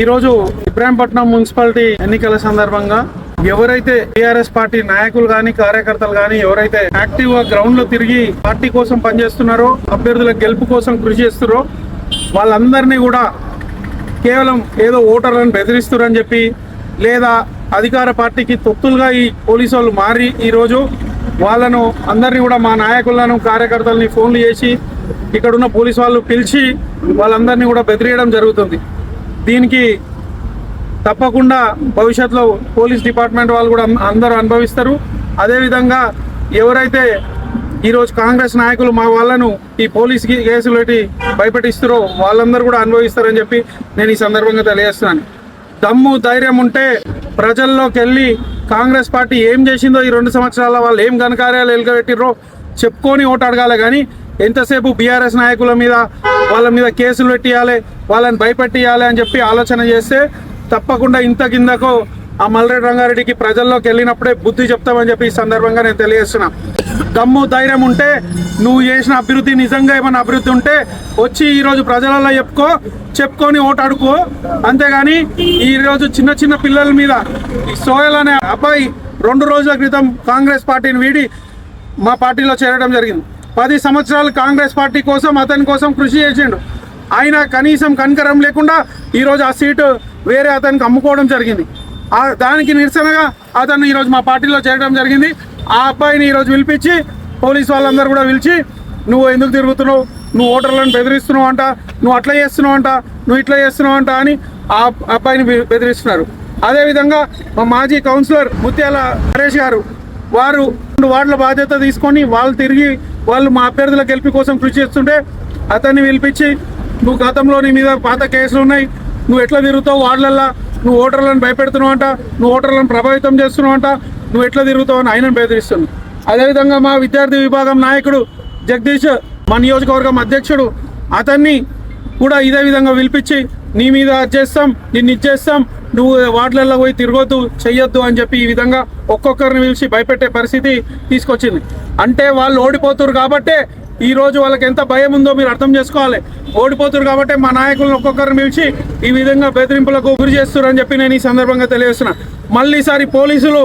ఈరోజు ఇబ్రాహీంపట్నం మున్సిపాలిటీ ఎన్నికల సందర్భంగా ఎవరైతే టిఆర్ఎస్ పార్టీ నాయకులు గాని కార్యకర్తలు గాని ఎవరైతే యాక్టివ్గా గ్రౌండ్లో తిరిగి పార్టీ కోసం పనిచేస్తున్నారో అభ్యర్థుల గెలుపు కోసం కృషి చేస్తున్నారో వాళ్ళందరినీ కూడా కేవలం ఏదో ఓటర్లను బెదిరిస్తున్నారని చెప్పి లేదా అధికార పార్టీకి తొత్తులుగా ఈ పోలీసు వాళ్ళు మారి ఈరోజు వాళ్ళను అందరినీ కూడా మా నాయకులను కార్యకర్తలని ఫోన్లు చేసి ఇక్కడున్న పోలీసు వాళ్ళు పిలిచి వాళ్ళందరినీ కూడా బెదిరియడం జరుగుతుంది. దీనికి తప్పకుండా భవిష్యత్తులో పోలీస్ డిపార్ట్మెంట్ వాళ్ళు కూడా అందరూ అనుభవిస్తారు. అదేవిధంగా ఎవరైతే ఈరోజు కాంగ్రెస్ నాయకులు మా వాళ్ళను ఈ పోలీస్ కేసులోటి కేసులు పెట్టి భయపెట్టిస్తారో వాళ్ళందరూ కూడా అనుభవిస్తారని చెప్పి నేను ఈ సందర్భంగా తెలియజేస్తున్నాను. దమ్ము ధైర్యం ఉంటే ప్రజల్లోకి వెళ్ళి కాంగ్రెస్ పార్టీ ఏం చేసిందో ఈ రెండు సంవత్సరాల వాళ్ళు ఏం ఘనకార్యాలు ఎలుగబెట్టిర్రో చెప్పుకొని ఓటు అడగాలి. కానీ ఎంతసేపు బీఆర్ఎస్ నాయకుల మీద వాళ్ళ మీద కేసులు పెట్టియాలి వాళ్ళని భయపెట్టియాలి అని చెప్పి ఆలోచన చేస్తే తప్పకుండా ఇంత కిందకు ఆ మల్రెడ్డి రంగారెడ్డికి ప్రజల్లోకి వెళ్ళినప్పుడే బుద్ధి చెప్తామని చెప్పి ఈ సందర్భంగా నేను తెలియజేస్తున్నా. దమ్ము ధైర్యం ఉంటే నువ్వు చేసిన అభివృద్ధి నిజంగా ఏమైనా అభివృద్ధి ఉంటే వచ్చి ఈరోజు ప్రజలలో చెప్పుకో చెప్పుకొని ఓటు అడుకో అంతేగాని ఈరోజు చిన్న చిన్న పిల్లల మీద ఈ సోయల్ అనే అబ్బాయి రెండు రోజుల క్రితం కాంగ్రెస్ పార్టీని వీడి మా పార్టీలో చేరడం జరిగింది. పది సంవత్సరాలు కాంగ్రెస్ పార్టీ కోసం అతని కోసం కృషి చేసిండు. ఆయన కనీసం కనికరం లేకుండా ఈరోజు ఆ సీటు వేరే అతనికి అమ్ముకోవడం జరిగింది. ఆ దానికి నిరసనగా అతను ఈరోజు మా పార్టీలో చేరడం జరిగింది. ఆ అబ్బాయిని ఈరోజు పిలిపించి పోలీస్ వాళ్ళందరూ కూడా పిలిచి నువ్వు ఎందుకు తిరుగుతున్నావు? నువ్వు ఓటర్లను బెదిరిస్తున్నావు అంట నువ్వు అట్లా చేస్తున్నావు అంట నువ్వు ఇట్లా చేస్తున్నావు అంట అని ఆ అబ్బాయిని బెదిరిస్తున్నారు. అదేవిధంగా మా మాజీ కౌన్సిలర్ ముత్యాల నరేష్ గారు వారు రెండు వార్డుల బాధ్యత తీసుకొని వాళ్ళు తిరిగి వాళ్ళు మా అభ్యర్థుల గెలిపి కోసం కృషి చేస్తుంటే అతన్ని పిలిపించి నువ్వు గతంలో నీ మీద పాత కేసులు ఉన్నాయి నువ్వు ఎట్లా తిరుగుతావు వార్డులల్లో? నువ్వు ఓటర్లను భయపెడుతున్నావు అంట నువ్వు ఓటర్లను ప్రభావితం చేస్తున్నావు అంట నువ్వు ఎట్లా తిరుగుతావు అని ఆయనను బెదిరిస్తున్నావు అదేవిధంగా మా విద్యార్థి విభాగం నాయకుడు జగదీష్ మా నియోజకవర్గం అధ్యక్షుడు అతన్ని కూడా ఇదే విధంగా పిలిపించి నీ మీద చేస్తాం నిన్ను ఇచ్చేస్తాం నువ్వు వార్డులలో పోయి తిరగొద్దు చెయ్యొద్దు అని చెప్పి ఈ విధంగా ఒక్కొక్కరిని పిలిచి భయపెట్టే పరిస్థితి తీసుకొచ్చింది. అంటే వాళ్ళు ఓడిపోతున్నారు కాబట్టే ఈ రోజు వాళ్ళకి ఎంత భయం ఉందో మీరు అర్థం చేసుకోవాలి. ఓడిపోతున్నారు కాబట్టి మా నాయకులను ఒక్కొక్కరిని పిలిచి ఈ విధంగా బెదిరింపులకు గురి చేస్తున్నారు అని చెప్పి నేను ఈ సందర్భంగా తెలియజేస్తున్నా. మళ్ళీ ఈసారి పోలీసులు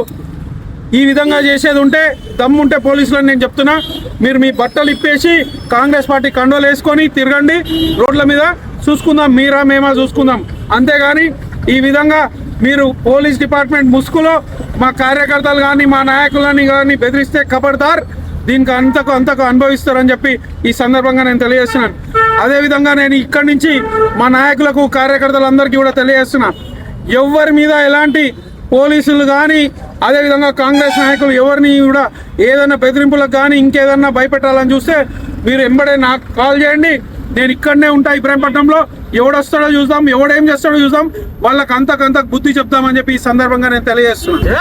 ఈ విధంగా చేసేది ఉంటే దమ్ముంటే పోలీసులని నేను చెప్తున్నా. మీరు మీ బట్టలు ఇప్పేసి కాంగ్రెస్ పార్టీ కండోలు వేసుకొని తిరగండి. రోడ్ల మీద చూసుకుందాం మీరా మేమా చూసుకుందాం. అంతేగాని ఈ విధంగా మీరు పోలీస్ డిపార్ట్మెంట్ ముసుగులో మా కార్యకర్తలు కానీ మా నాయకులని కానీ బెదిరిస్తే కబడతారు. దీనికి అంతకు అంతకు అనుభవిస్తారని చెప్పి ఈ సందర్భంగా నేను తెలియజేస్తున్నాను. అదేవిధంగా నేను ఇక్కడి నుంచి మా నాయకులకు కార్యకర్తలందరికీ కూడా తెలియజేస్తున్నా. ఎవరి మీద ఎలాంటి పోలీసులు కానీ అదేవిధంగా కాంగ్రెస్ నాయకులు ఎవరిని కూడా ఏదైనా బెదిరింపులకు కానీ ఇంకేదన్నా భయపెట్టాలని చూస్తే మీరు ఎంబడే నాకు కాల్ చేయండి. నేను ఇక్కడనే ఉంటా ఇబ్రాహీంపట్నంలో ఎవడొస్తాడో చూద్దాం ఎవడేం చేస్తాడో చూద్దాం. వాళ్ళకి అంతకంతకు బుద్ధి చెప్తామని చెప్పి ఈ సందర్భంగా నేను తెలియజేస్తున్నాను